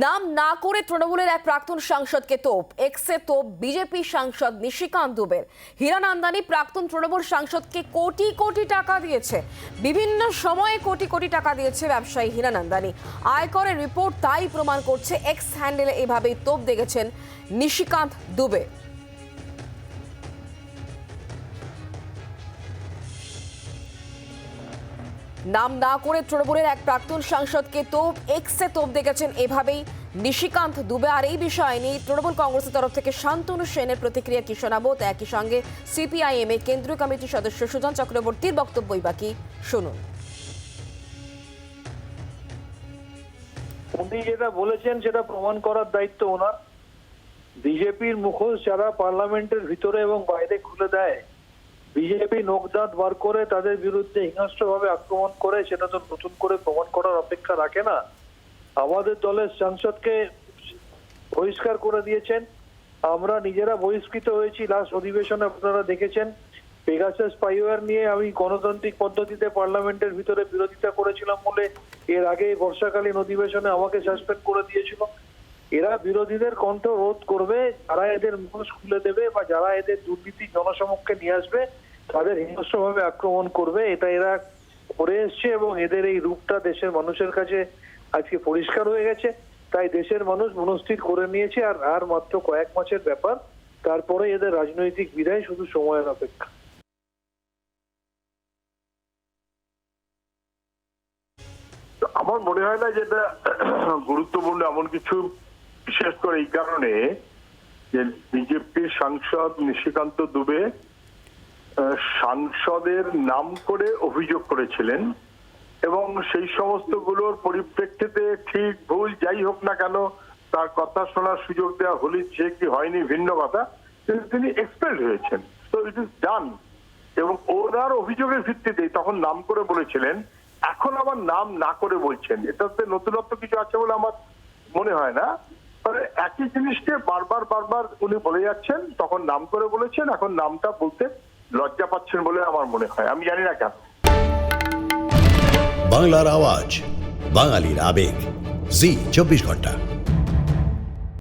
নাম না করে তৃণমূলের এক প্রাক্তন সাংসদকে তোপ। এক্সে তোপ বিজেপি সাংসদ নিশিকান্ত দুবের। হীরানন্দানি প্রাক্তন তৃণমূল সাংসদকে কোটি কোটি টাকা দিয়েছে। বিভিন্ন সময়ে কোটি কোটি টাকা দিয়েছে ব্যবসায়ী হীরানন্দানি আয়করের রিপোর্ট তাই প্রমাণ করছে এক্স হ্যান্ডেলে এভাবেই তোপ দেখেছেন নিশিকান্ত দুবে। নাম না করে তৃণমূলের এক প্রাক্তন সাংসদকে তোপ, এক্সে তোপ দেখেছেন এভাবেই। নিশিকান্ত দুবে, আর এই বিষয় নিয়ে তৃণমূল কংগ্রেসের তরফ থেকে শান্তনু সেনের প্রতিক্রিয়া কি শোনাবো একই সঙ্গে সিপিআইএম এর কেন্দ্রীয় কমিটির সদস্য সুজন চক্রবর্তীর বক্তব্যই বাকি শুনুন। উনি যেটা বলেছেন, সেটা প্রমাণ করার দায়িত্ব ওনার। বিজেপির মুখোশ যারা পার্লামেন্টের ভিতরে এবং বাইরে খুলে দেয় বিজেপি নোকদাঁত বার করে তাদের বিরুদ্ধে হিংস্রভাবে আক্রমণ করে, সেটা তো নতুন করে প্রমাণ করার অপেক্ষা রাখে না। আমাদের দলের সাংসদকে বহিষ্কার করে দিয়েছেন। আমরা নিজেরা বহিষ্কৃত হয়েছি। লাস্ট অধিবেশনে আপনারা দেখেছেন পেগাসাস স্পাইওয়ার নিয়ে আমি গণতান্ত্রিক পদ্ধতিতে পার্লামেন্টের ভিতরে বিরোধিতা করেছিলাম বলে এর আগে বর্ষাকালীন অধিবেশনে আমাকে সাসপেন্ড করে দিয়েছিল। এরা বিরোধীদের কণ্ঠ রোধ করবে, যারা এদের মুখোশ খুলে দেবে বা যারা এদের দুর্নীতি জনসমক্ষে নিয়ে আসবে তাদের হিংস্রভাবে আক্রমণ করবে, এটা এরা করে এসছে এবং এদের এই রূপটা দেশের মানুষের কাছে আজকে পরিষ্কার হয়ে গেছে। তাই দেশের মানুষ মনস্থির করে নিয়েছে আর আর মাত্র কয়েক মাসের ব্যাপার। তারপরে এদের রাজনৈতিক বিদায় শুধু সময়ের অপেক্ষা। আমার মনে হয় না যেটা গুরুত্বপূর্ণ এমন কিছু, বিশেষ করে এই কারণে যে বিজেপির সাংসদ নিশিকান্ত দুবে সাংসদের নাম করে অভিযোগ করেছিলেন এবং সেই সমস্তগুলোর পরিপ্রেক্ষিতে ঠিক ভুল যাই হোক না কেন তার কথা শোনার সুযোগ দেওয়া হলিছে কি হয়নি ভিন্ন কথা, কিন্তু তিনি এক্সপেল্ড হয়েছেন। তো ইট ইস ডান এবং ওনার অভিযোগের ভিত্তিতে তখন নাম করে বলেছিলেন, এখন আবার নাম না করে বলছেন। এটাতে নতুনত্ব কিছু আছে বলে আমার মনে হয় না। একই জিনিসকে বারবার বারবার উনি বলে যাচ্ছেন, তখন নাম করে বলেছেন, এখন নামটা বলতে লজ্জা পাচ্ছেন বলে আমার মনে হয়। আমি জানি না কেন। বাংলার আওয়াজ, বাঙালির আবেগ। জি, চব্বিশ ঘণ্টা।